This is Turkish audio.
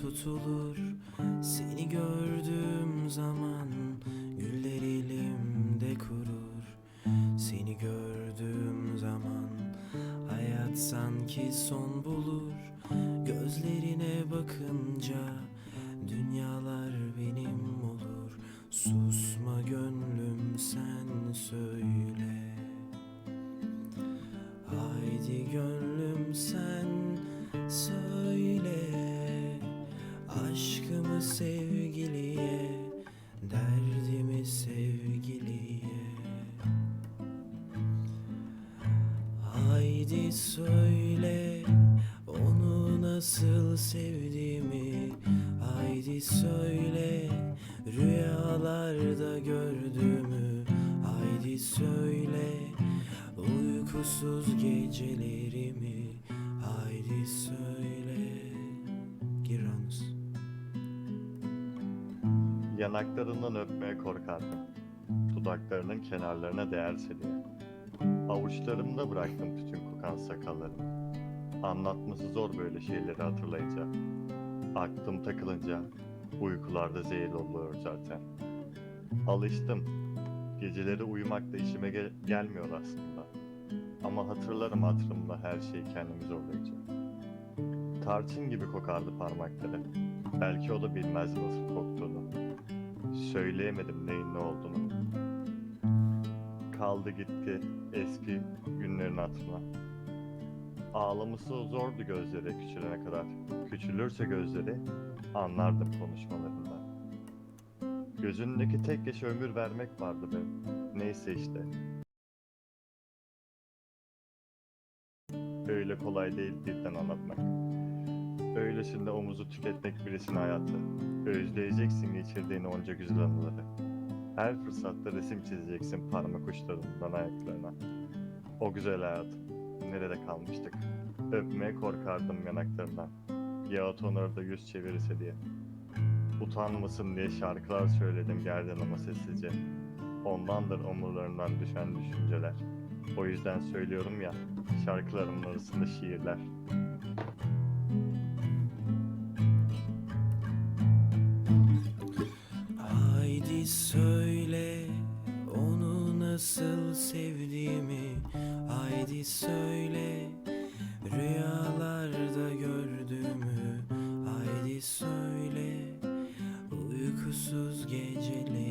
tutulur. Seni gördüğüm zaman güller elimde kurur. Seni gördüğüm zaman hayat sanki son bulur. Gözlerine bakınca dünyalar benim olur. Susma Haydi söyle Onu nasıl sevdiğimi Haydi söyle Rüyalarda gördüğümü Haydi söyle Uykusuz gecelerimi Haydi söyle Gir Ramus. Yanaklarından öpmeye korkardım. Dudaklarının kenarlarına değerse diye. Avuçlarımda bıraktım tütün kokan sakallarımı. Anlatması zor böyle şeyleri hatırlayınca. Aklım takılınca uykularda zehir oluyor zaten. Alıştım. Geceleri uyumak da işime gel- gelmiyor aslında. Ama hatırlarım hatırımda her şeyi kendimi zorlayınca. Tarçın gibi kokardı parmakları. Belki o da bilmez nasıl koktuğunu. Söyleyemedim neyin ne olduğunu. Kaldı gitti eski günlerin hatırına. Ağlaması zordu gözleri küçülene kadar. Küçülürse gözleri anlardım konuşmalarından. Gözündeki tek yaş ömür vermek vardı benim. Neyse işte. Öyle kolay değil dilden anlatmak. Öylesinde omuzu tüketmek birisinin hayatı. Özleyeceksin geçirdiğin onca güzel anıları. Her fırsatta resim çizeceksin parmak uçlarından ayaklarına. O güzel hayat. Nerede kalmıştık? Öpmeye korkardım yanaklarından. Yahut onları da yüz çevirirse diye. Utanmasın diye şarkılar söyledim gerden ama sessizce. Ondandır omurlarından düşen düşünceler. O yüzden söylüyorum ya, şarkılarımın arasında şiirler. Sevdiğimi Haydi söyle. Rüyalarda gördüğümü Haydi söyle. Uykusuz gecelerimi